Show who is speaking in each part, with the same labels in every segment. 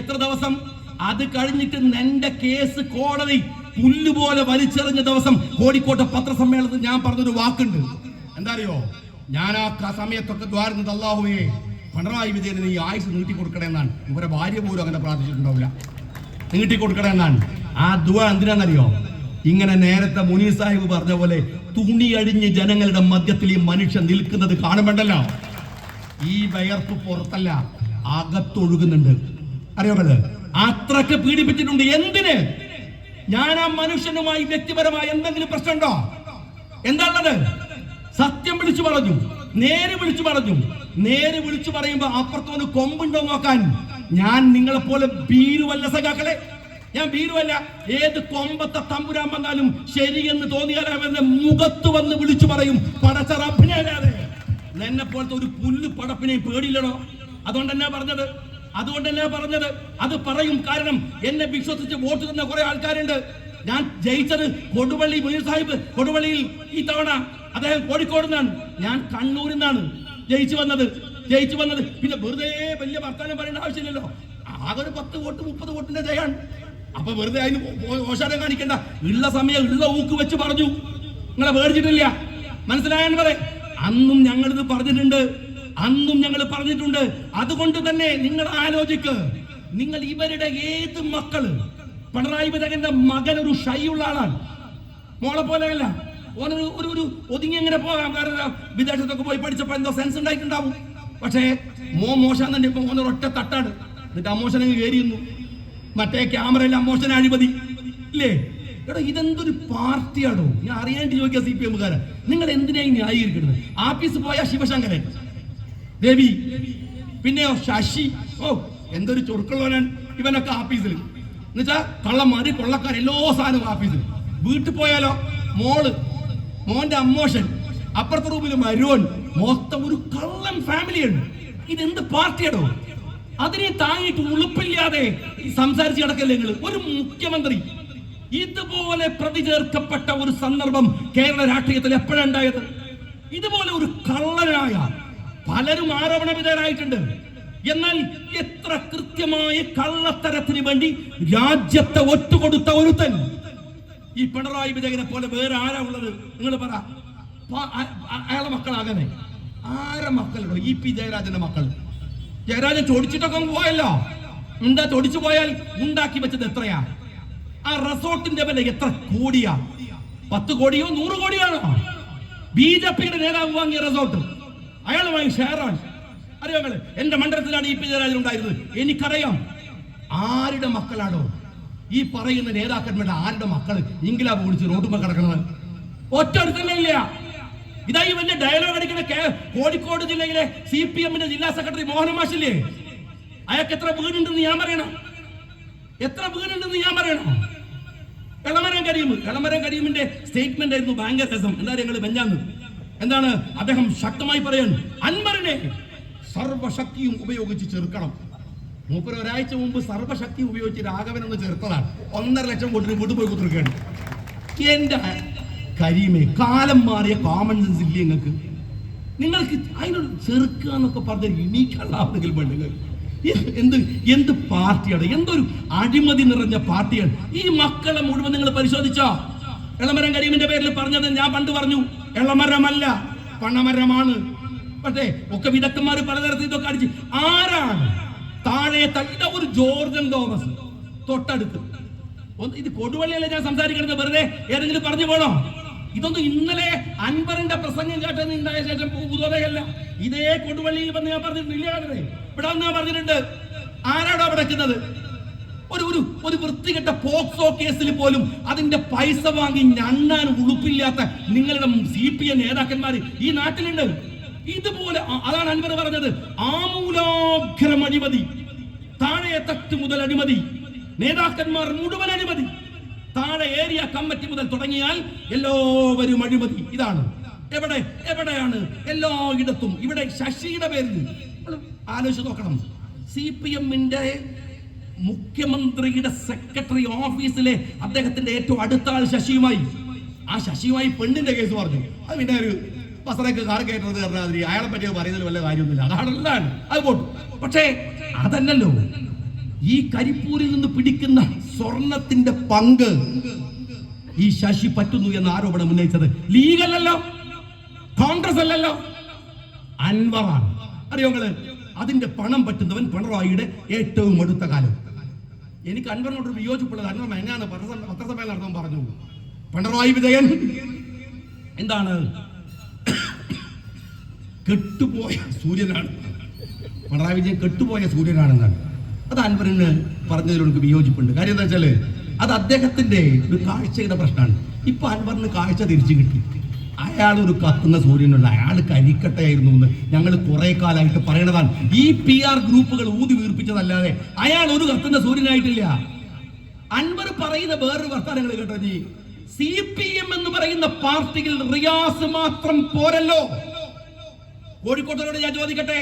Speaker 1: എത്ര ദിവസം? അത് കഴിഞ്ഞിട്ട് നിന്റെ കേസ് കോടതി പുല്ലുപോലെ വലിച്ചെറിഞ്ഞ ദിവസം കോഴിക്കോട്ടെ പത്രസമ്മേളനത്തിൽ ഞാൻ പറഞ്ഞൊരു വാക്കുണ്ട്. എന്താ അറിയോ ഞാൻ ആ സമയത്തൊക്കെ ദ്വാരുന്നത് അള്ളാഹുവേ പിണറായി വിജയന് നീ ആയുസ് നീട്ടി കൊടുക്കണേ എന്നാണ് ഇവരെ ഭാര്യ പോലും അങ്ങനെ പ്രാർത്ഥിച്ചിട്ടുണ്ടാവില്ല. നീട്ടി കൊടുക്കണേ എന്നാണ് ആ ദുവ എന്തിനാണെന്നറിയോ? ഇങ്ങനെ നേരത്തെ മുനീർ സാഹിബ് പറഞ്ഞ പോലെ തുണി അഴിഞ്ഞ് ജനങ്ങളുടെ മധ്യത്തിൽ ഈ മനുഷ്യൻ നിൽക്കുന്നത് കാണുമ്പോണ്ടല്ലോ? ഈ വയർപ്പ് പുറത്തല്ല അകത്തൊഴുകുന്നുണ്ട്. അറിയാമല്ലോ? അത്രയ്ക്ക് പീഡിപ്പിച്ചിട്ടുണ്ട്. എന്തിന്? ഞാൻ ആ മനുഷ്യനുമായി വ്യക്തിപരമായി എന്തെങ്കിലും പ്രശ്നമുണ്ടോ? എന്താണത് സത്യം വിളിച്ചു പറഞ്ഞു. നേര് വിളിച്ചു പറഞ്ഞു. നേര് വിളിച്ചു പറയുമ്പോ അപ്പുറത്തൊന്ന് കൊമ്പുണ്ടോ നോക്കാൻ? ഞാൻ നിങ്ങളെ പോലെ ഭീരുവല്ല സഖാക്കളെ. ഞാൻ ഭീരുവല്ല. ഏത് കൊമ്പത്തെ തമ്പുരാൻ വന്നാലും ശരിയെന്ന് തോന്നിയാൽ അവന്റെ മുഖത്ത് വന്ന് വിളിച്ചു പറയും. പടച്ച റബ്ബിനല്ലാതെ എന്നെ പോലത്തെ ഒരു പുല്ല് പടപ്പിനെയും പേടിയില്ലടോ? അതുകൊണ്ട് എന്നാ പറഞ്ഞത്? അതുകൊണ്ട് തന്നെ പറഞ്ഞത്? അത് പറയും കാരണം എന്നെ വിശ്വസിച്ച് വോട്ട് തന്ന കുറെ ആൾക്കാരുണ്ട്. ഞാൻ ജയിച്ചത് കൊടുവള്ളി മുനീർ സാഹിബ് കൊടുവള്ളിയിൽ ഈ തവണ. അദ്ദേഹം കോഴിക്കോട് നിന്നാണ്. ഞാൻ കണ്ണൂരിൽ നിന്നാണ് ജയിച്ചു വന്നത്. ജയിച്ചു വന്നത്. പിന്നെ വെറുതെ വലിയ വർത്താനം പറയേണ്ട ആവശ്യമില്ലല്ലോ. ആകെ ഒരു പത്ത് വോട്ട് മുപ്പത് വോട്ടിന്റെ ജയാണ്. അപ്പൊ വെറുതെ അതിന് ഓശാനം കാണിക്കണ്ട. ഉള്ള സമയം ഉള്ള ഊക്ക് വെച്ച് പറഞ്ഞു. നിങ്ങളെ വേടിച്ചിട്ടില്ല മനസ്സിലായെന്ന് പറ. അന്നും ഞങ്ങളിത് പറഞ്ഞിട്ടുണ്ട്. അന്നും ഞങ്ങൾ പറഞ്ഞിട്ടുണ്ട് അതുകൊണ്ട് തന്നെ നിങ്ങൾ ആലോചിക്ക്. നിങ്ങൾ ഇവരുടെ ഏത് മക്കൾ? പിണറായി വിജയന്റെ മകൻ ഒരു ഷൈയുള്ള ആളാണ്. മോളെ പോലെയല്ല. ഓനൊരു ഒരു ഒരു ഒതുങ്ങി എങ്ങനെ പോകാം? കാരണം വിദേശത്തൊക്കെ പോയി പഠിച്ചപ്പോ എന്തോ സെൻസ് ഉണ്ടായിട്ടുണ്ടാവും. പക്ഷേ മോ മോശം തന്നെ ഇപ്പൊ ഓനൊരു ഒറ്റ തട്ടാണ്. എന്നിട്ട് അമോശനങ്ങ് കയറിയുന്നു മറ്റേ ക്യാമറയിൽ അമോശന അഴിമതി ഇല്ലേ? എടാ ഇതെന്തൊരു പാർട്ടിയാണോ ഞാൻ അറിയാണ്ട് ചോദിക്കുക സി പി എമ്മുകാരൻ നിങ്ങൾ എന്തിനായി ന്യായീകരിക്കുന്നത്? ആഫീസ് പോയ ശിവശങ്കരൻ. രവി പിന്നെയോ ശശി. ഓ എന്തൊരു ചുരുക്കുള്ളവനാണ് ഇവനൊക്കെ ആഫീസിൽ എന്നുവെച്ചാ കള്ളന്മാര് കൊള്ളക്കാർ എല്ലോ സാധനവും ആഫീസിൽ വീട്ടിൽ പോയാലോ? മോൾ മോന്റെ അമ്മോഷൻ അപ്പുറത്തെ റൂമിൽ മരുവൻ. മൊത്തം ഒരു കള്ളൻ ഫാമിലിയാണ് ഇതെന്ത് പാർട്ടിയാണോ അതിനെ താങ്ങിയിട്ട് ഉളുപ്പില്ലാതെ സംസാരിച്ച് കിടക്കല്ലേ നിങ്ങൾ ഒരു മുഖ്യമന്ത്രി. ഇതുപോലെ പ്രതി ചേർക്കപ്പെട്ട ഒരു സന്ദർഭം കേരള രാഷ്ട്രീയത്തിൽ എപ്പോഴാണ് ഉണ്ടായത്? ഇതുപോലെ ഒരു കള്ളനായ പലരും ആരോപണ വിധേയരായിട്ടുണ്ട് എന്നാൽ എത്ര കൃത്യമായ കള്ളത്തരത്തിന് വേണ്ടി രാജ്യത്തെ ഒറ്റുകൊടുത്ത ഒരുത്തൻ. ഈ പിണറായി വിജയനെ പോലെ വേറെ ആരാ ഉള്ളത്? നിങ്ങൾ പറ. അയാളെ മക്കളാകനെ ആരെ മക്കളുണ്ടോ? ഇ പി ജയരാജന്റെ മക്കൾ. ജയരാജൻ ചൊടിച്ചിട്ടൊക്കെ പോയല്ലോ. എന്താ ചൊടിച്ചു പോയാൽ? ഉണ്ടാക്കി വെച്ചത് എത്രയാ? ആ റിസോർട്ടിന്റെ വില എത്ര കോടിയാ? പത്ത് കോടിയോ നൂറ് കോടിയാണോ ബി ജെ പിയുടെ നേതാവ് വാങ്ങിയ റിസോർട്ട്. അയാളുമായി ഷെയറാണ് അറിയാമല്ലേ എന്റെ മണ്ഡലത്തിലാണ് ഇ പി ജയരാജൻ ഉണ്ടായിരുന്നത്. എനിക്കറിയാം. ആരുടെ മക്കളാണോ? ഈ പറയുന്ന നേതാക്കന്മാരുടെ ആരുടെ മക്കൾ ഇംഗ്ലാബ് ഓടിച്ച് റോഡുമ്പ ഒറ്റ ഇല്ല ഇതായി വലിയ ഡയലോഗ് അടിക്കുന്ന കോഴിക്കോട് ജില്ലയിലെ സി പി എമ്മിന്റെ ജില്ലാ സെക്രട്ടറി മോഹൻ മാഷില്ലേ? അയാൾക്ക് എത്ര വീടുണ്ടെന്ന് ഞാൻ പറയണം. എത്ര വീടുണ്ടെന്ന് ഞാൻ പറയണം. എളമരം കരീം. എളമരം കരീമിന്റെ സ്റ്റേറ്റ്മെന്റ് ആയിരുന്നു ബാങ്ക് എന്താ ഞങ്ങൾ ബെഞ്ചാന്ന്. എന്താണ്? അദ്ദേഹം ശക്തമായി പറയാൻ അൻവറിനെ സർവശക്തിയും ഉപയോഗിച്ച് ചെറുക്കണം. മൂപ്പർ ഒരാഴ്ച മുമ്പ് സർവശക്തി ഉപയോഗിച്ച് രാഘവൻ ഒന്ന് ചെറുത്തതാണ്. ഒന്നര ലക്ഷം കോടി വീട്ടിൽ പോയി കുത്തിരിക്കുകയാണ്. എന്റെ കരീമേ കാലം മാറിയ കോമൺ സെൻസ് ഇല്ലേ നിങ്ങൾക്ക്? നിങ്ങൾക്ക് അതിനോട് ചെറുക്കുക എന്നൊക്കെ പറഞ്ഞ ഇണീക്കല്ലാവുന്നെങ്കിൽ പെണ്ണുങ്ങൾ എന്ത് എന്ത് പാർട്ടിയാണ്? എന്തൊരു അഴിമതി നിറഞ്ഞ പാർട്ടിയാണ്? ഈ മക്കളെ മുഴുവൻ നിങ്ങൾ പരിശോധിച്ചോ? എളമരം കരീമിന്റെ പേരിൽ പറഞ്ഞത് ഞാൻ പണ്ട് പറഞ്ഞു. എളമരമല്ല പണമരമാണ്. പക്ഷേ ഒക്കെ വിദഗ്ധന്മാർ പലതരത്തിൽ ഇതൊക്കെ അടിച്ച് ആരാണ്? താഴെ തട്ട ഒരു ജോർജൻ തോമസ്. തൊട്ടടുത്ത്. ഇത് കൊടുവള്ളിയല്ലേ ഞാൻ സംസാരിക്കുന്നത് വെറുതെ ഏതെങ്കിലും പറഞ്ഞു പോണോ? ഇതൊന്നും ഇന്നലെ അൻപറിന്റെ പ്രസംഗം കേട്ടത് ഉണ്ടായ ശേഷം ഉദോദയല്ല ഇതേ കൊടുവള്ളിയിൽ വന്ന് ഞാൻ പറഞ്ഞിട്ടില്ല ഇവിടെ വന്ന് ഞാൻ പറഞ്ഞിട്ടുണ്ട്. ആരാടോ അവിടെ ഒരു ഒരു ഒരു വൃത്തികെട്ട പോക്സോ കേസിൽ പോലും അതിന്റെ പൈസ വാങ്ങി ഞണ്ണാൻ ഉളുപ്പില്ലാത്ത നിങ്ങളുടെ സി പി എം നേതാക്കന്മാർ ഈ നാട്ടിലുണ്ട്. ഇതുപോലെ അതാണ് അൻവർ പറഞ്ഞത്. ആമൂലാഗ്രം അഴിമതി താഴെ തട്ട് മുതൽ അഴിമതി നേതാക്കന്മാർ മുഴുവൻ അഴിമതി താഴെ ഏരിയ കമ്മിറ്റി മുതൽ തുടങ്ങിയാൽ എല്ലാവരും അഴിമതി. ഇതാണ്. എവിടെ? എവിടെയാണ്? എല്ലായിടത്തും. ഇവിടെ ശശിയുടെ പേരിൽ. ആലോചിച്ച് നോക്കണം. സി പി എമ്മിന്റെ മുഖ്യമന്ത്രിയുടെ സെക്രട്ടറി ഓഫീസിലെ അദ്ദേഹത്തിന്റെ ഏറ്റവും അടുത്ത ആൾ ശശിയുമായി. ആ ശശിയുമായി പെണ്ണിന്റെ കേസ് പറഞ്ഞു. അത് പിന്നെ ഒരു ബസറൊക്കെ കാർ കയറ്റുന്നത് പറഞ്ഞാൽ അയാളെ പറ്റി പറയുന്നതിൽ വല്ല കാര്യമൊന്നുമില്ല അതാണല്ലാണ് അത് പോട്ടു. പക്ഷേ അതല്ലല്ലോ. ഈ കരിപ്പൂരിൽ നിന്ന് പിടിക്കുന്ന സ്വർണത്തിന്റെ പങ്ക് ഈ ശശി പറ്റുന്നു എന്ന ആരോപണം ഉന്നയിച്ചത് ലീഗല്ലല്ലോ കോൺഗ്രസ് അല്ലല്ലോ. അൻവറാണ് അറിയോ അതിന്റെ പണം പറ്റുന്നവൻ പിണറായിയുടെ ഏറ്റവും അടുത്ത കാലം. എനിക്ക് അൻവറിനോട് വിയോജിപ്പുള്ളത്. അൻവർ എന്നാണ് പത്രസമ്മേളനം നടത്താൻ പറഞ്ഞു. പിണറായി വിജയൻ എന്താണ്? കെട്ടുപോയ സൂര്യനാണ്. പിണറായി വിജയൻ കെട്ടുപോയ സൂര്യനാണെന്നാണ്. അത് അൻവറിന് പറഞ്ഞതിൽ എനിക്ക് വിയോജിപ്പുണ്ട്. കാര്യം എന്താ വെച്ചാൽ അത് അദ്ദേഹത്തിന്റെ ഒരു കാഴ്ചയുടെ പ്രശ്നമാണ്. ഇപ്പൊ അൻവറിന് കാഴ്ച തിരിച്ചു കിട്ടി. അയാൾ ഒരു കത്തുന്ന സൂര്യനുള്ള അയാൾ കരിക്കട്ടയായിരുന്നു എന്ന് ഞങ്ങൾ കുറെ കാലമായിട്ട് പറയണതാണ്. ഈ പി ആർ ഗ്രൂപ്പുകൾ ഊതി വീർപ്പിച്ചതല്ലാതെ അയാൾ ഒരു കത്തുന്ന സൂര്യനായിട്ടില്ല. അൻവർ പറയുന്ന വേറൊരു വർത്തമാനങ്ങൾ കേട്ടോ നീ സി പി എം എന്ന് പറയുന്ന പാർട്ടിയിൽ റിയാസ് മാത്രം പോരല്ലോ. കോഴിക്കോട്ടോട് ഞാൻ ചോദിക്കട്ടെ?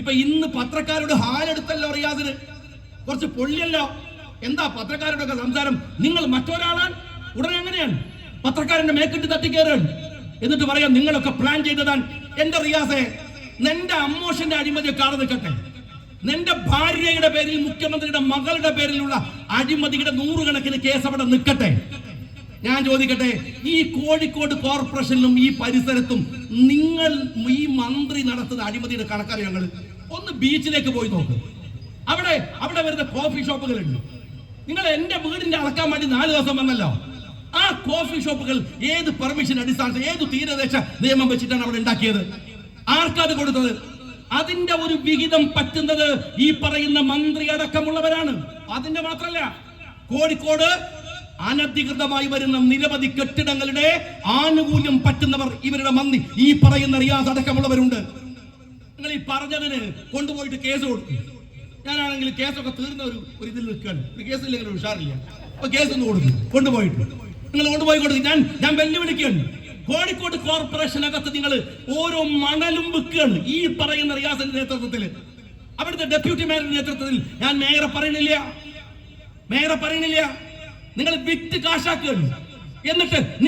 Speaker 1: ഇപ്പൊ ഇന്ന് പത്രക്കാരോട് ഹാലെടുത്തല്ലോ റിയാസിന്. കുറച്ച് പൊള്ളിയല്ലോ. എന്താ പത്രക്കാരോടൊക്കെ സംസാരം? നിങ്ങൾ മറ്റൊരാളാണ്? ഉടനെ എങ്ങനെയാണ്? പത്രക്കാരന്റെ മേക്കിട്ട് തട്ടിക്കേറാൻ എന്നിട്ട് പറയാം നിങ്ങളൊക്കെ പ്ലാൻ ചെയ്തതാണ്. എന്റെ റിയാസെ നിന്റെ അമ്മോഷന്റെ അഴിമതി കാറ് നിൽക്കട്ടെ. നിന്റെ ഭാര്യയുടെ പേരിൽ മുഖ്യമന്ത്രിയുടെ മകളുടെ പേരിലുള്ള അഴിമതിയുടെ നൂറുകണക്കിന് കേസ് അവിടെ നിൽക്കട്ടെ. ഞാൻ ചോദിക്കട്ടെ ഈ കോഴിക്കോട് കോർപ്പറേഷനിലും ഈ പരിസരത്തും നിങ്ങൾ ഈ മന്ത്രി നടത്തുന്ന അഴിമതിയുടെ കണക്കാണ് ഞങ്ങൾ? ഒന്ന് ബീച്ചിലേക്ക് പോയി നോക്ക്. അവിടെ അവിടെ വരുന്ന കോഫി ഷോപ്പുകളുണ്ട്. നിങ്ങൾ എന്റെ വീടിന്റെ അളക്കാൻ വേണ്ടി നാല് ദിവസം വന്നല്ലോ. ആ കോഫി ഷോപ്പുകൾ ഏത് പെർമിഷൻ അടിസ്ഥാനത്തിൽ ഏത് തീരദേശ നിയമം വെച്ചിട്ടാണ് അവിടെ ഉണ്ടാക്കിയത്? ആർക്കത് കൊടുത്തത്? അതിന്റെ ഒരു വിഹിതം പറ്റുന്നത് ഈ പറയുന്ന മന്ത്രി അടക്കമുള്ളവരാണ്. അതിന്റെ മാത്രല്ല കോഴിക്കോട് അനധികൃതമായി വരുന്ന നിരവധി കെട്ടിടങ്ങളുടെ ആനുകൂല്യം പറ്റുന്നവർ ഇവരുടെ മന്ത്രി ഈ പറയുന്ന റിയാസ് അടക്കമുള്ളവരുണ്ട്. നിങ്ങൾ ഈ പറഞ്ഞതിന് കൊണ്ടുപോയിട്ട് കേസ് കൊടുക്കും. ഞാനാണെങ്കിൽ കേസൊക്കെ തീർന്ന ഒരു ഇതിൽ നിൽക്കുകയാണ്. കേസ് കേസില്ലെങ്കിൽ ഉഷാറില്ല. അപ്പൊ കേസ് ഒന്ന് കൊടുക്കും. കൊണ്ടുപോയിട്ട്. നിങ്ങൾ പോയി കൊടുക്കും ഞാൻ ഞാൻ വെല്ലുവിളിക്കുകയാണ്. കോഴിക്കോട് കോർപ്പറേഷനകത്ത് നിങ്ങൾ ഓരോ മണലും വിൽക്കുകയാണ് ഈ പറയുന്ന റിയാസിന്റെ നേതൃത്വത്തിൽ. അവിടുത്തെ ഡെപ്യൂട്ടി മേയറുടെ നേതൃത്വത്തിൽ. ഞാൻ മേയറെ പറയണില്ല. മേയറെ പറയണില്ല. നിങ്ങൾ വിറ്റ് കാശാക്കുകയാണ്. എന്നിട്ട്